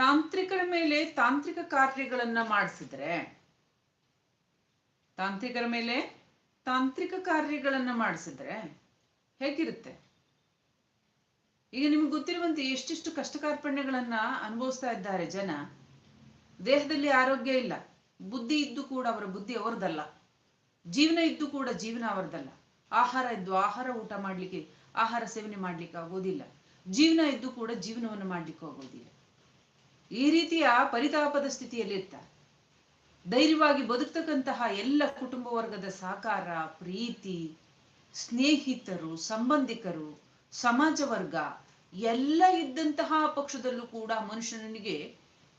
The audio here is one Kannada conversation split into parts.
ತಾಂತ್ರಿಕರ ಮೇಲೆ ತಾಂತ್ರಿಕ ಕಾರ್ಯಗಳನ್ನ ಮಾಡಿಸಿದ್ರೆ, ತಾಂತ್ರಿಕರ ಮೇಲೆ ತಾಂತ್ರಿಕ ಕಾರ್ಯಗಳನ್ನ ಮಾಡಿಸಿದ್ರೆ ಹೇಗಿರುತ್ತೆ? ಈಗ ನಿಮ್ಗೆ ಗೊತ್ತಿರುವಂತೆ ಎಷ್ಟೆಷ್ಟು ಕಷ್ಟ ಕಾರ್ಪಣ್ಯಗಳನ್ನ ಅನುಭವಿಸ್ತಾ ಇದ್ದಾರೆ ಜನ. ದೇಹದಲ್ಲಿ ಆರೋಗ್ಯ ಇಲ್ಲ. ಬುದ್ಧಿ ಇದ್ದು ಕೂಡ ಅವರ ಬುದ್ಧಿ ಅವರದಲ್ಲ. ಜೀವನ ಇದ್ದು ಕೂಡ ಜೀವನ ಅವರದಲ್ಲ. ಆಹಾರ ಇದ್ದು ಆಹಾರ ಊಟ ಮಾಡ್ಲಿಕ್ಕೆ, ಆಹಾರ ಸೇವನೆ ಮಾಡ್ಲಿಕ್ಕೆ ಆಗೋದಿಲ್ಲ. ಜೀವನ ಇದ್ದು ಕೂಡ ಜೀವನವನ್ನು ಮಾಡ್ಲಿಕ್ಕೆ ಆಗೋದಿಲ್ಲ. ಈ ರೀತಿಯ ಪರಿತಾಪದ ಸ್ಥಿತಿಯಲ್ಲಿ ಇರ್ತಾರೆ ಧೈರ್ಯವಾಗಿ ಬದುಕ್ತಕ್ಕಂತಹ ಎಲ್ಲ ಕುಟುಂಬ ವರ್ಗದ ಸಹಕಾರ ಪ್ರೀತಿ, ಸ್ನೇಹಿತರು, ಸಂಬಂಧಿಕರು, ಸಮಾಜ ವರ್ಗ, ಎಲ್ಲ ಇದ್ದಂತಹ ಪಕ್ಷದಲ್ಲೂ ಕೂಡ ಮನುಷ್ಯನಿಗೆ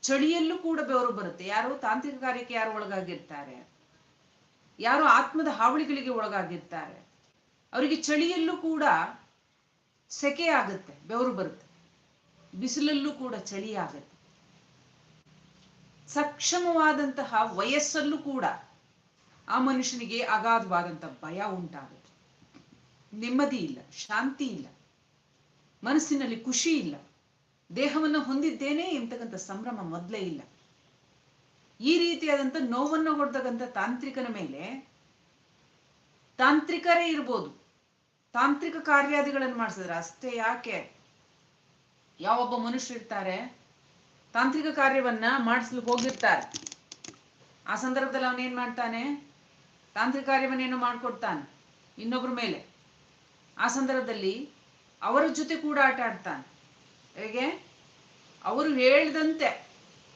ಚಳಿಯಲ್ಲೂ ಕೂಡ ಬೆವರು ಬರುತ್ತೆ. ಯಾರು ತಾಂತ್ರಿಕ ಕಾರ್ಯಕ್ಕೆ ಯಾರು ಒಳಗಾಗಿರ್ತಾರೆ? ಯಾರು ಆತ್ಮದ ಹಾವಳಿಗಳಿಗೆ ಒಳಗಾಗಿರ್ತಾರೆ? ಅವರಿಗೆ ಚಳಿಯಲ್ಲೂ ಕೂಡ ಸೆಕೆ ಆಗುತ್ತೆ, ಬೆವರು ಬರುತ್ತೆ. ಬಿಸಿಲಲ್ಲೂ ಕೂಡ ಚಳಿ ಆಗುತ್ತೆ. ಸಕ್ಷಮವಾದಂತಹ ವಯಸ್ಸಲ್ಲೂ ಕೂಡ ಆ ಮನುಷ್ಯನಿಗೆ ಅಗಾಧವಾದಂತಹ ಭಯ ಉಂಟಾಗುತ್ತೆ. ನೆಮ್ಮದಿ ಇಲ್ಲ, ಶಾಂತಿ ಇಲ್ಲ, ಮನಸ್ಸಿನಲ್ಲಿ ಖುಷಿ ಇಲ್ಲ. ದೇಹವನ್ನು ಹೊಂದಿದ್ದೇನೆ ಎಂತಕ್ಕಂಥ ಸಂಭ್ರಮ ಮೊದಲೇ ಇಲ್ಲ. ಈ ರೀತಿಯಾದಂಥ ನೋವನ್ನು ಹೊಡೆದಕ್ಕಂಥ ತಾಂತ್ರಿಕನ ಮೇಲೆ ತಾಂತ್ರಿಕರೇ ಇರ್ಬೋದು. ತಾಂತ್ರಿಕ ಕಾರ್ಯಾದಿಗಳನ್ನು ಮಾಡಿಸಿದ್ರೆ ಅಷ್ಟೇ ಯಾಕೆ? ಯಾವೊಬ್ಬ ಮನುಷ್ಯ ಇರ್ತಾರೆ? ತಾಂತ್ರಿಕ ಕಾರ್ಯವನ್ನ ಮಾಡಿಸ್ಲಿಕ್ಕೆ ಹೋಗಿರ್ತಾರೆ. ಆ ಸಂದರ್ಭದಲ್ಲಿ ಅವನೇನ್ ಮಾಡ್ತಾನೆ? ತಾಂತ್ರಿಕ ಕಾರ್ಯವನ್ನೇನು ಮಾಡ್ಕೊಡ್ತಾನೆ, ಇನ್ನೊಬ್ರ ಮೇಲೆ. ಆ ಸಂದರ್ಭದಲ್ಲಿ ಅವರ ಜೊತೆ ಕೂಡ ಆಟ ಆಡ್ತಾನೆ. ಹೇಗೆ? ಅವರು ಹೇಳ್ದಂತೆ.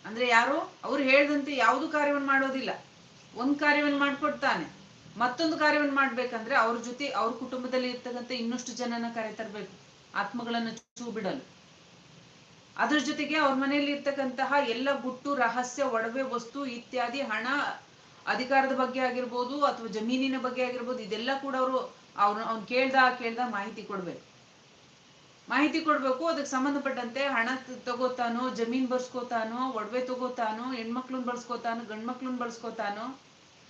ಅಂದ್ರೆ ಯಾರು? ಅವ್ರು ಹೇಳ್ದಂತೆ ಯಾವುದು ಕಾರ್ಯವನ್ನು ಮಾಡೋದಿಲ್ಲ. ಒಂದ್ ಕಾರ್ಯವನ್ನು ಮಾಡ್ಕೊಡ್ತಾನೆ. ಮತ್ತೊಂದು ಕಾರ್ಯವನ್ನು ಮಾಡ್ಬೇಕಂದ್ರೆ ಅವ್ರ ಜೊತೆ ಅವ್ರ ಕುಟುಂಬದಲ್ಲಿ ಇರ್ತಕ್ಕಂಥ ಇನ್ನಷ್ಟು ಜನನ ಕರೆ ತರಬೇಕು ಆತ್ಮಗಳನ್ನ ಚೂ ಬಿಡಲು ಅದ್ರ ಜೊತೆಗೆ ಅವ್ರ ಮನೆಯಲ್ಲಿ ಇರ್ತಕ್ಕಂತಹ ಎಲ್ಲ ಗುಟ್ಟು, ರಹಸ್ಯ, ಒಡವೆ, ವಸ್ತು ಇತ್ಯಾದಿ ಹಣ ಅಧಿಕಾರದ ಬಗ್ಗೆ ಆಗಿರ್ಬೋದು ಅಥವಾ ಜಮೀನಿನ ಬಗ್ಗೆ ಆಗಿರ್ಬೋದು, ಇದೆಲ್ಲ ಕೂಡ ಅವರು ಅವ್ರ ಅವ್ನು ಕೇಳ್ದ ಕೇಳ್ದ ಮಾಹಿತಿ ಕೊಡ್ಬೇಕು. ಮಾಹಿತಿ ಕೊಡ್ಬೇಕು, ಅದಕ್ಕೆ ಸಂಬಂಧಪಟ್ಟಂತೆ ಹಣ ತಗೋತಾನೋ, ಜಮೀನ್ ಬರ್ಸ್ಕೋತಾನೋ, ಒಡವೆ ತಗೋತಾನೋ, ಹೆಣ್ಮಕ್ಳನ್ ಬಳಸ್ಕೋತಾನೋ ಗಂಡ್ಮಕ್ಳನ್ ಬಳಸ್ಕೋತಾನೋ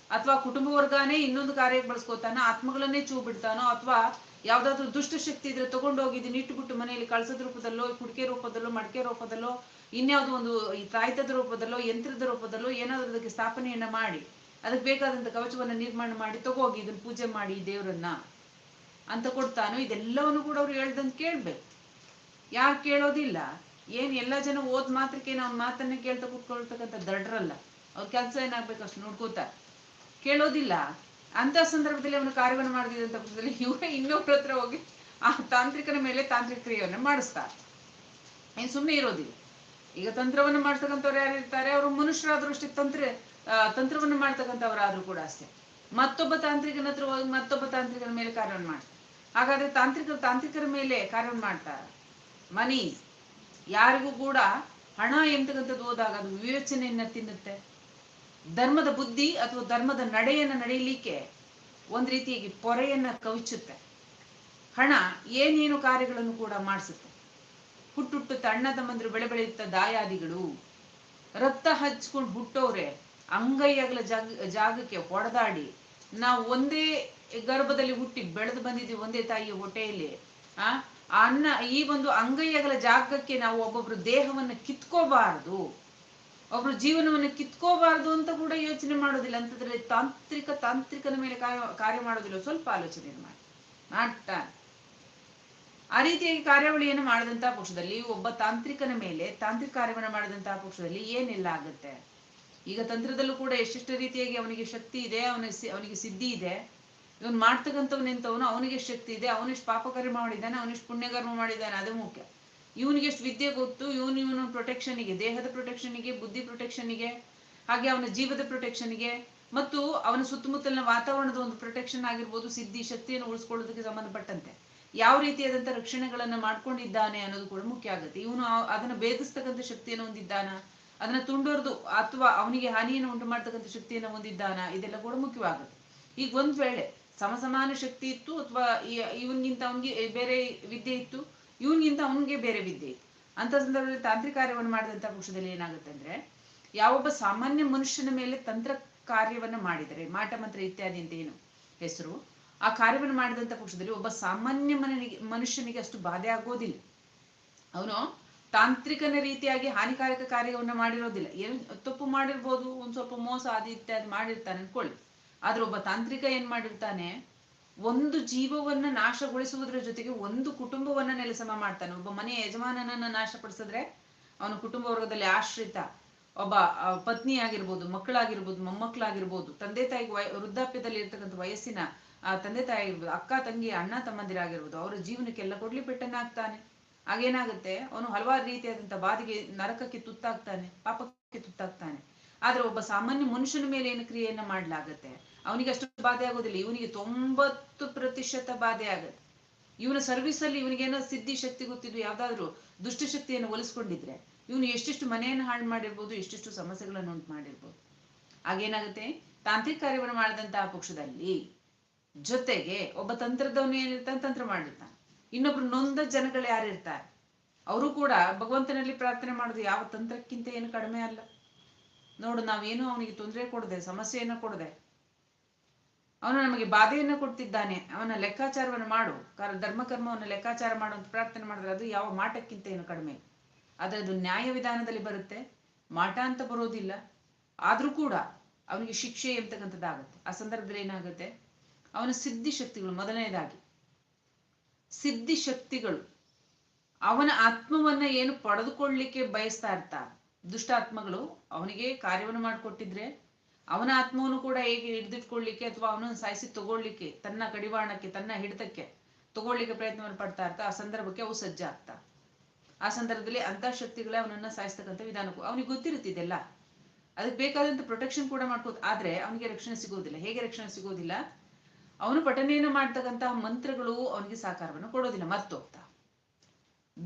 ಅಥವಾ ಕುಟುಂಬ ವರ್ಗಾನೇ ಇನ್ನೊಂದು ಕಾರ್ಯಕ್ಕೆ ಬಳಸ್ಕೋತಾನೋ ಆತ್ಮಗಳನ್ನೇ ಚೂ ಬಿಡ್ತಾನೋ ಅಥವಾ ಯಾವ್ದಾದ್ರು ದುಷ್ಟ ಶಕ್ತಿ ಇದ್ರೆ ತಗೊಂಡೋಗಿ ಇದನ್ನ ಇಟ್ಬಿಟ್ಟು ಮನೆಯಲ್ಲಿ ಕಳಸದ ರೂಪದಲ್ಲೋ ಕುಡಿಕೆ ರೂಪದಲ್ಲೋ, ಮಡಕೆ ರೂಪದಲ್ಲೋ, ಇನ್ಯಾವುದೋ ಒಂದು ಈ ತಾಯ್ತದ ರೂಪದಲ್ಲೋ, ಯಂತ್ರದ ರೂಪದಲ್ಲೋ ಏನಾದ್ರೂ ಅದಕ್ಕೆ ಸ್ಥಾಪನೆಯನ್ನ ಮಾಡಿ, ಅದಕ್ಕೆ ಬೇಕಾದಂತ ಕವಚವನ್ನ ನಿರ್ಮಾಣ ಮಾಡಿ ತಗೋಗಿ ಇದನ್ನ ಪೂಜೆ ಮಾಡಿ ದೇವರನ್ನ ಅಂತ ಕೊಡ್ತಾನೋ, ಇದೆಲ್ಲವನ್ನು ಕೂಡ ಅವ್ರು ಹೇಳ್ದಂತ ಕೇಳ್ಬೇಕು. ಯಾರು ಕೇಳೋದಿಲ್ಲ. ಏನ್ ಎಲ್ಲ ಜನ ಓದ್ ಮಾತ್ರಕ್ಕೆ ಅವ್ನ ಮಾತನ್ನ ಕೇಳ್ತಾ ಕೂತ್ಕೊಳ್ತಕ್ಕಂಥ ದಡ್ರಲ್ಲ. ಅವ್ರ ಕೆಲಸ ಏನಾಗ್ಬೇಕು ಅಷ್ಟು ನೋಡ್ಕೋತಾರೆ ಕೇಳೋದಿಲ್ಲ. ಅಂತ ಸಂದರ್ಭದಲ್ಲಿ ಅವನು ಕಾರ್ಯವನ್ನು ಮಾಡಿದಂತ ಪಕ್ಷದಲ್ಲಿ ಇವರೇ ಇನ್ನೊಬ್ಬರ ಹತ್ರ ಹೋಗಿ ಆ ತಾಂತ್ರಿಕನ ಮೇಲೆ ತಾಂತ್ರಿಕ ಕ್ರಿಯೆಯನ್ನು ಮಾಡಿಸ್ತಾರೆ. ಏನು ಸುಮ್ಮನೆ ಇರೋದಿಲ್ಲ. ಈಗ ತಂತ್ರವನ್ನು ಮಾಡ್ತಕ್ಕಂಥವ್ರು ಯಾರು ಇರ್ತಾರೆ? ಅವರು ಮನುಷ್ಯರಾದ್ರೂ ಅಷ್ಟೇ ತಂತ್ರ ತಂತ್ರವನ್ನು ಮಾಡ್ತಕ್ಕಂಥವ್ರಾದ್ರೂ ಕೂಡ ಅಷ್ಟೇ. ಮತ್ತೊಬ್ಬ ತಾಂತ್ರಿಕನ ಹತ್ರ ಹೋಗಿ ಮತ್ತೊಬ್ಬ ತಾಂತ್ರಿಕನ ಮೇಲೆ ಕಾರ್ಯವನ್ನು ಮಾಡ್ತಾರೆ. ಹಾಗಾದ್ರೆ ತಾಂತ್ರಿಕ, ತಾಂತ್ರಿಕರ ಮೇಲೆ ಕಾರ್ಯವನ್ನು ಮಾಡ್ತಾರೆ. ಮನಿ, ಯಾರಿಗೂ ಕೂಡ ಹಣ ಎಂತಕ್ಕಂಥದ್ದು ಹೋದಾಗ ಅದು ವಿವೇಚನೆಯನ್ನ ತಿನ್ನುತ್ತೆ. ಧರ್ಮದ ಬುದ್ಧಿ ಅಥವಾ ಧರ್ಮದ ನಡೆಯನ್ನ ನಡೆಯಲಿಕ್ಕೆ ಒಂದು ರೀತಿಯಾಗಿ ಪೊರೆಯನ್ನ ಕವಿಚುತ್ತೆ. ಹಣ ಏನೇನು ಕಾರ್ಯಗಳನ್ನು ಕೂಡ ಮಾಡಿಸುತ್ತೆ. ಹುಟ್ಟುಟ್ಟುತ್ತ ಅಣ್ಣ ತಮ್ಮಂದ್ರು ಬೆಳೆ ಬೆಳೆಯುತ್ತ ದಾಯಾದಿಗಳು, ರಕ್ತ ಹಚ್ಕೊಂಡು ಹುಟ್ಟೋರೆ ಅಂಗೈಯಗಲ ಜಾಗ, ಜಾಗಕ್ಕೆ ಹೊಡೆದಾಡಿ ನಾವು ಒಂದೇ ಗರ್ಭದಲ್ಲಿ ಹುಟ್ಟಿ ಬೆಳೆದು ಬಂದಿದ್ದೀವಿ ಒಂದೇ ತಾಯಿಯ ಹೊಟ್ಟೆಯಲ್ಲಿ, ಆ ಆ ಅನ್ನ ಈ ಒಂದು ಅಂಗೈಯಗಲ ಜಾಗಕ್ಕೆ ನಾವು ಒಬ್ಬೊಬ್ರು ದೇಹವನ್ನ ಕಿತ್ಕೋಬಾರದು. ಒಬ್ರು ಜೀವನವನ್ನು ಕಿತ್ಕೋಬಾರದು ಅಂತ ಕೂಡ ಯೋಚನೆ ಮಾಡೋದಿಲ್ಲ. ಅಂತಂದ್ರೆ ತಾಂತ್ರಿಕ ತಾಂತ್ರಿಕನ ಮೇಲೆ ಕಾರ್ಯ ಕಾರ್ಯ ಮಾಡೋದಿಲ್ಲ. ಸ್ವಲ್ಪ ಆಲೋಚನೆ ಮಾಡಿ. ಮಾಡ್ತಾನೆ ಆ ರೀತಿಯಾಗಿ ಕಾರ್ಯಾವಳಿಯನ್ನು ಮಾಡಿದಂತಹ ಪಕ್ಷದಲ್ಲಿ ಒಬ್ಬ ತಾಂತ್ರಿಕನ ಮೇಲೆ ತಾಂತ್ರಿಕ ಕಾರ್ಯವನ್ನು ಮಾಡಿದಂತಹ ಪಕ್ಷದಲ್ಲಿ ಏನೆಲ್ಲ ಆಗುತ್ತೆ. ಈಗ ತಂತ್ರದಲ್ಲೂ ಕೂಡ ಎಷ್ಟೆಷ್ಟು ರೀತಿಯಾಗಿ ಅವನಿಗೆ ಶಕ್ತಿ ಇದೆ, ಅವನ ಅವನಿಗೆ ಸಿದ್ಧಿ ಇದೆ. ಇವನ್ ಮಾಡ್ತಕ್ಕಂಥವ್ ನಿಂತವನು ಅವನಿಗೆ ಶಕ್ತಿ ಇದೆ. ಅವನಿಷ್ಟು ಪಾಪಕರ್ಮ ಮಾಡಿದ್ದಾನೆ, ಅವನಿಷ್ಟು ಪುಣ್ಯಕರ್ಮ ಮಾಡಿದ್ದಾನೆ. ಅದು ಮುಖ್ಯ. ಇವನಿಗೆ ಎಷ್ಟು ವಿದ್ಯೆ ಗೊತ್ತು, ಇವನು ಇವನು ಪ್ರೊಟೆಕ್ಷನ್ಗೆ ದೇಹದ ಪ್ರೊಟೆಕ್ಷನ್ಗೆ ಬುದ್ಧಿ ಪ್ರೊಟೆಕ್ಷನ್ಗೆ ಹಾಗೆ ಅವನ ಜೀವದ ಪ್ರೊಟೆಕ್ಷನ್ಗೆ ಮತ್ತು ಅವನ ಸುತ್ತಮುತ್ತಲಿನ ವಾತಾವರಣದ ಒಂದು ಪ್ರೊಟೆಕ್ಷನ್ ಆಗಿರ್ಬೋದು, ಸಿದ್ಧಿ, ಶಕ್ತಿಯನ್ನು ಉಳಿಸ್ಕೊಳ್ಳೋದಕ್ಕೆ ಸಂಬಂಧಪಟ್ಟಂತೆ. ಯಾವ ರೀತಿಯಾದಂಥ ರಕ್ಷಣೆಗಳನ್ನ ಮಾಡ್ಕೊಂಡಿದ್ದಾನೆ ಅನ್ನೋದು ಕೂಡ ಮುಖ್ಯ ಆಗುತ್ತೆ. ಇವನು ಅದನ್ನ ಭೇದಿಸ್ತಕ್ಕಂಥ ಶಕ್ತಿಯನ್ನು ಹೊಂದಿದ್ದಾನ? ಅದನ್ನ ತುಂಡೋರ್ದು ಅಥವಾ ಅವನಿಗೆ ಹಾನಿಯನ್ನು ಉಂಟು ಮಾಡ್ತಕ್ಕಂಥ ಶಕ್ತಿಯನ್ನು ಹೊಂದಿದ್ದಾನ? ಇದೆಲ್ಲ ಕೂಡ ಮುಖ್ಯವಾಗುತ್ತೆ. ಈಗ ಒಂದ್ ವೇಳೆ ಸಮಸಮಾನ ಶಕ್ತಿ ಇತ್ತು ಅಥವಾ ಇವನ್ಗಿಂತ ಅವನಿಗೆ ಬೇರೆ ವಿದ್ಯೆ ಇತ್ತು ಇವನ್ಗಿಂತ ಅವನಿಗೆ ಬೇರೆ ವಿದ್ಯೆ ಅಂತ ಸಂದರ್ಭದಲ್ಲಿ ತಾಂತ್ರಿಕ ಕಾರ್ಯವನ್ನು ಮಾಡಿದಂತ ಪಕ್ಷದಲ್ಲಿ ಏನಾಗುತ್ತೆ ಅಂದ್ರೆ, ಯಾವೊಬ್ಬ ಸಾಮಾನ್ಯ ಮನುಷ್ಯನ ಮೇಲೆ ತಂತ್ರ ಕಾರ್ಯವನ್ನು ಮಾಡಿದರೆ, ಮಾಟ ಮಂತ್ರ ಇತ್ಯಾದಿ ಅಂತ ಏನು ಹೆಸರು, ಆ ಕಾರ್ಯವನ್ನು ಮಾಡಿದಂತ ಪಕ್ಷದಲ್ಲಿ ಒಬ್ಬ ಸಾಮಾನ್ಯ ಮನನಿಗೆ, ಮನುಷ್ಯನಿಗೆ ಅಷ್ಟು ಬಾಧೆ ಆಗೋದಿಲ್ಲ. ಅವನು ತಾಂತ್ರಿಕನ ರೀತಿಯಾಗಿ ಹಾನಿಕಾರಕ ಕಾರ್ಯವನ್ನು ಮಾಡಿರೋದಿಲ್ಲ. ಏನು ತಪ್ಪು ಮಾಡಿರ್ಬೋದು, ಒಂದ್ ಸ್ವಲ್ಪ ಮೋಸ, ಅದು ಇತ್ಯಾದಿ ಮಾಡಿರ್ತಾನೆ ಅನ್ಕೊಳ್ಳಿ. ಆದ್ರೆ ಒಬ್ಬ ತಾಂತ್ರಿಕ ಏನ್ ಮಾಡಿರ್ತಾನೆ ಒಂದು ಜೀವವನ್ನ ನಾಶಗೊಳಿಸುವುದರ ಜೊತೆಗೆ ಒಂದು ಕುಟುಂಬವನ್ನ ನೆಲೆಸಮ ಮಾಡ್ತಾನೆ. ಒಬ್ಬ ಮನೆಯ ಯಜಮಾನನನ್ನ ನಾಶಪಡಿಸಿದ್ರೆ ಅವನ ಕುಟುಂಬ ವರ್ಗದಲ್ಲಿ ಆಶ್ರಿತ, ಒಬ್ಬ ಪತ್ನಿ ಆಗಿರ್ಬೋದು, ಮಕ್ಕಳಾಗಿರ್ಬೋದು, ಮೊಮ್ಮಕ್ಕಳಾಗಿರ್ಬೋದು, ತಂದೆ ತಾಯಿಗೆ ವಯ, ವೃದ್ಧಾಪ್ಯದಲ್ಲಿ ಇರ್ತಕ್ಕಂಥ ವಯಸ್ಸಿನ ತಂದೆ ತಾಯಿ ಆಗಿರ್ಬೋದು ಅಕ್ಕ, ತಂಗಿ, ಅಣ್ಣ, ತಮ್ಮಂದಿರಾಗಿರ್ಬೋದು, ಅವರ ಜೀವನಕ್ಕೆಲ್ಲ ಕೊಡ್ಲಿ ಪೆಟ್ಟನ್ನಾಗ್ತಾನೆ. ಆಗೇನಾಗುತ್ತೆ ಅವನು ಹಲವಾರು ರೀತಿಯಾದಂಥ ಬಾಧೆಗೆ, ನರಕಕ್ಕೆ ತುತ್ತಾಗ್ತಾನೆ, ಪಾಪಕ್ಕೆ ತುತ್ತಾಗ್ತಾನೆ. ಆದ್ರೆ ಒಬ್ಬ ಸಾಮಾನ್ಯ ಮನುಷ್ಯನ ಮೇಲೆ ಏನು ಕ್ರಿಯೆಯನ್ನ ಮಾಡ್ಲಾಗತ್ತೆ? ಅವನಿಗೆ ಅಷ್ಟು ಬಾಧೆ ಆಗೋದಿಲ್ಲ ಇವನಿಗೆ ತೊಂಬತ್ತು ಪ್ರತಿಶತ ಬಾಧೆ ಆಗುತ್ತೆ. ಇವನ ಸರ್ವಿಸ್ ಅಲ್ಲಿ ಇವನಿಗೇನೋ ಸಿದ್ಧಿ, ಶಕ್ತಿ ಗೊತ್ತಿದ್ದು ಯಾವ್ದಾದ್ರು ದುಷ್ಟಶಕ್ತಿಯನ್ನು ಒಲಿಸ್ಕೊಂಡಿದ್ರೆ ಇವನು ಎಷ್ಟೆಷ್ಟು ಮನೆಯನ್ನು ಹಾಳು ಮಾಡಿರ್ಬೋದು, ಎಷ್ಟೆಷ್ಟು ಸಮಸ್ಯೆಗಳನ್ನು ಉಂಟು ಮಾಡಿರ್ಬೋದು. ಆಗೇನಾಗುತ್ತೆ ತಾಂತ್ರಿಕ ಕಾರ್ಯವನ್ನು ಮಾಡಿದಂತಹ ಪಕ್ಷದಲ್ಲಿ ಜೊತೆಗೆ ಒಬ್ಬ ತಂತ್ರದವನು ಏನಿರ್ತಾನೆ ತಂತ್ರ ಮಾಡಿರ್ತಾನೆ. ಇನ್ನೊಬ್ರು ನೊಂದ ಜನಗಳು ಯಾರಿರ್ತಾರೆ? ಅವರು ಕೂಡ ಭಗವಂತನಲ್ಲಿ ಪ್ರಾರ್ಥನೆ ಮಾಡೋದು ಯಾವ ತಂತ್ರಕ್ಕಿಂತ ಏನು ಕಡಿಮೆ ಅಲ್ಲ. ನೋಡು, ನಾವೇನು ಅವನಿಗೆ ತೊಂದರೆ ಕೊಡದೆ, ಸಮಸ್ಯೆಯನ್ನ ಕೊಡದೆ ಅವನು ನಮಗೆ ಬಾಧೆಯನ್ನು ಕೊಡ್ತಿದ್ದಾನೆ. ಅವನ ಲೆಕ್ಕಾಚಾರವನ್ನು ಮಾಡು. ಕಾರ ಧರ್ಮ ಕರ್ಮವನ್ನು ಲೆಕ್ಕಾಚಾರ ಮಾಡುವಂತ ಪ್ರಾರ್ಥನೆ ಮಾಡಿದ್ರೆ ಅದು ಯಾವ ಮಾಟಕ್ಕಿಂತ ಏನು ಕಡಿಮೆ. ಆದ್ರೆ ಅದು ನ್ಯಾಯ ವಿಧಾನದಲ್ಲಿ ಬರುತ್ತೆ. ಮಾಟ ಅಂತ ಬರೋದಿಲ್ಲ. ಆದ್ರೂ ಕೂಡ ಅವನಿಗೆ ಶಿಕ್ಷೆ ಎಂತಕ್ಕಂಥದ್ದಾಗುತ್ತೆ. ಆ ಸಂದರ್ಭದಲ್ಲಿ ಏನಾಗುತ್ತೆ? ಅವನ ಸಿದ್ಧಿ ಶಕ್ತಿಗಳು ಮೊದಲನೇದಾಗಿ. ಸಿದ್ಧಿ ಶಕ್ತಿಗಳು ಅವನ ಆತ್ಮವನ್ನ ಏನು ಪಡೆದುಕೊಳ್ಳಿಕ್ಕೆ ಬಯಸ್ತಾ ಇರ್ತಾರೆ. ದುಷ್ಟಾತ್ಮಗಳು ಅವನಿಗೆ ಕಾರ್ಯವನ್ನು ಮಾಡಿಕೊಟ್ಟಿದ್ರೆ ಅವನ ಆತ್ಮವನ್ನು ಕೂಡ ಹೇಗೆ ಹಿಡಿದಿಟ್ಕೊಳ್ಳಿಕ್ಕೆ ಅಥವಾ ಅವನನ್ನು ಸಾಯಿಸಿ ತಗೊಳ್ಳಿಕ್ಕೆ, ತನ್ನ ಕಡಿವಾಣಕ್ಕೆ, ತನ್ನ ಹಿಡಿತಕ್ಕೆ ತಗೊಳ್ಳಿಕ್ಕೆ ಪ್ರಯತ್ನವನ್ನು ಪಡ್ತಾ ಇರ್ತಾ, ಆ ಸಂದರ್ಭಕ್ಕೆ ಅವು ಸಜ್ಜಾಗ್ತಾ ಆ ಸಂದರ್ಭದಲ್ಲಿ ಅಂತಃ ಶಕ್ತಿಗಳೇ ಅವನನ್ನ ಸಾಯಿಸ್ತಕ್ಕಂಥ ವಿಧಾನಕ್ಕೂ ಅವನಿಗೆ ಗೊತ್ತಿರುತ್ತಿದೆಲ್ಲ ಅದಕ್ಕೆ ಬೇಕಾದಂತ ಪ್ರೊಟೆಕ್ಷನ್ ಕೂಡ ಮಾಡ್ಕೋದು ಆದ್ರೆ ಅವನಿಗೆ ರಕ್ಷಣೆ ಸಿಗೋದಿಲ್ಲ. ಹೇಗೆ ರಕ್ಷಣೆ ಸಿಗೋದಿಲ್ಲ? ಅವನು ಪಠನೆಯನ್ನು ಮಾಡ್ತಕ್ಕಂತಹ ಮಂತ್ರಗಳು ಅವನಿಗೆ ಸಾಕಾರವನ್ನು ಕೊಡೋದಿಲ್ಲ. ಮರ್ತೋಗ್ತಾ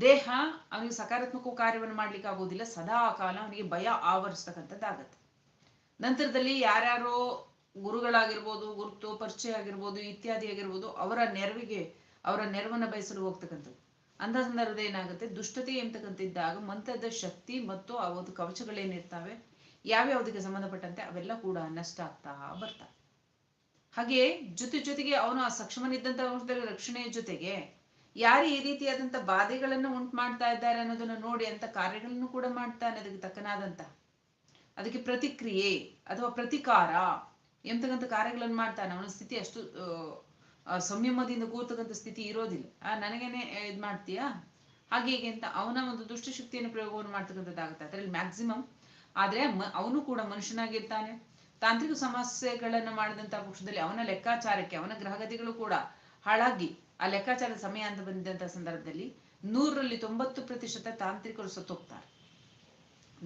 ದೇಹ ಅವನಿಗೆ ಸಕಾರಾತ್ಮಕ ಕಾರ್ಯವನ್ನು ಮಾಡ್ಲಿಕ್ಕೆ ಆಗೋದಿಲ್ಲ ಸದಾ ಕಾಲ ಅವನಿಗೆ ಭಯ ಆವರಿಸ್ತಕ್ಕಂಥದ್ದಾಗತ್ತೆ. ನಂತರದಲ್ಲಿ ಯಾರ್ಯಾರೋ ಗುರುಗಳಾಗಿರ್ಬೋದು ಗುರುತು ಪರಿಚಯ ಆಗಿರ್ಬೋದು, ಇತ್ಯಾದಿ ಆಗಿರ್ಬೋದು, ಅವರ ನೆರವಿಗೆ, ಅವರ ನೆರವನ್ನ ಬಯಸಲು ಹೋಗ್ತಕ್ಕಂಥದ್ದು. ಅಂತ ಸಂದರ್ಭದ ಏನಾಗುತ್ತೆ? ದುಷ್ಟತೆ ಎಂತಕ್ಕಂಥದ್ದಾಗ ಮಂತ್ರದ ಶಕ್ತಿ ಮತ್ತು ಅವತ್ತು ಕವಚಗಳೇನಿರ್ತಾವೆ, ಯಾವ್ಯಾವುದಕ್ಕೆ ಸಂಬಂಧಪಟ್ಟಂತೆ ಅವೆಲ್ಲ ಕೂಡ ನಷ್ಟ ಆಗ್ತಾ ಬರ್ತಾ. ಹಾಗೆ ಜೊತೆ ಜೊತೆಗೆ ಅವನು ಆ ಸಕ್ಷಮನಿದ್ದಂತ ಅಂಶದಲ್ಲಿ ರಕ್ಷಣೆಯ ಜೊತೆಗೆ ಯಾರು ಈ ರೀತಿಯಾದಂತ ಬಾಧೆಗಳನ್ನು ಉಂಟು ಮಾಡ್ತಾ ಇದ್ದಾರೆ ಅನ್ನೋದನ್ನ ನೋಡಿ ಅಂತ ಕಾರ್ಯಗಳನ್ನು ಕೂಡ ಮಾಡ್ತಾನೆ ಅದಕ್ಕೆ ತಕ್ಕನಾದಂತ ಅದಕ್ಕೆ ಪ್ರತಿಕ್ರಿಯೆ ಅಥವಾ ಪ್ರತಿಕಾರ ಎಂತಕ್ಕಂಥ ಕಾರ್ಯಗಳನ್ನು ಮಾಡ್ತಾನೆ. ಅವನ ಸ್ಥಿತಿ ಅಷ್ಟು ಸಂಯಮದಿಂದ ಕೂರ್ತಕ್ಕಂಥ ಸ್ಥಿತಿ ಇರೋದಿಲ್ಲ. ಆ, ನನಗೇನೆ ಇದು ಮಾಡ್ತೀಯ? ಹಾಗೆ ಹೀಗೆ ಅಂತ ಅವನ ಒಂದು ದುಷ್ಟಶಕ್ತಿಯನ್ನು ಪ್ರಯೋಗವನ್ನು ಮಾಡ್ತಕ್ಕಂಥದ್ದಾಗುತ್ತೆ. ಅದರಲ್ಲಿ ಮ್ಯಾಕ್ಸಿಮಮ್ ಆದ್ರೆ ಅವನು ಕೂಡ ಮನುಷ್ಯನಾಗಿರ್ತಾನೆ. ತಾಂತ್ರಿಕ ಸಮಸ್ಯೆಗಳನ್ನು ಮಾಡಿದಂತಹ ಪಕ್ಷದಲ್ಲಿ ಅವನ ಲೆಕ್ಕಾಚಾರಕ್ಕೆ, ಅವನ ಗ್ರಹಗತಿಗಳು ಕೂಡ ಹಾಳಾಗಿ ಆ ಲೆಕ್ಕಾಚಾರದ ಸಮಯ ಅಂತ ಬಂದಿದ್ದಂತಹ ಸಂದರ್ಭದಲ್ಲಿ ನೂರರಲ್ಲಿ ತೊಂಬತ್ತು ಪ್ರತಿಶತ ತಾಂತ್ರಿಕರು ಸತ್ತೋಗ್ತಾರೆ.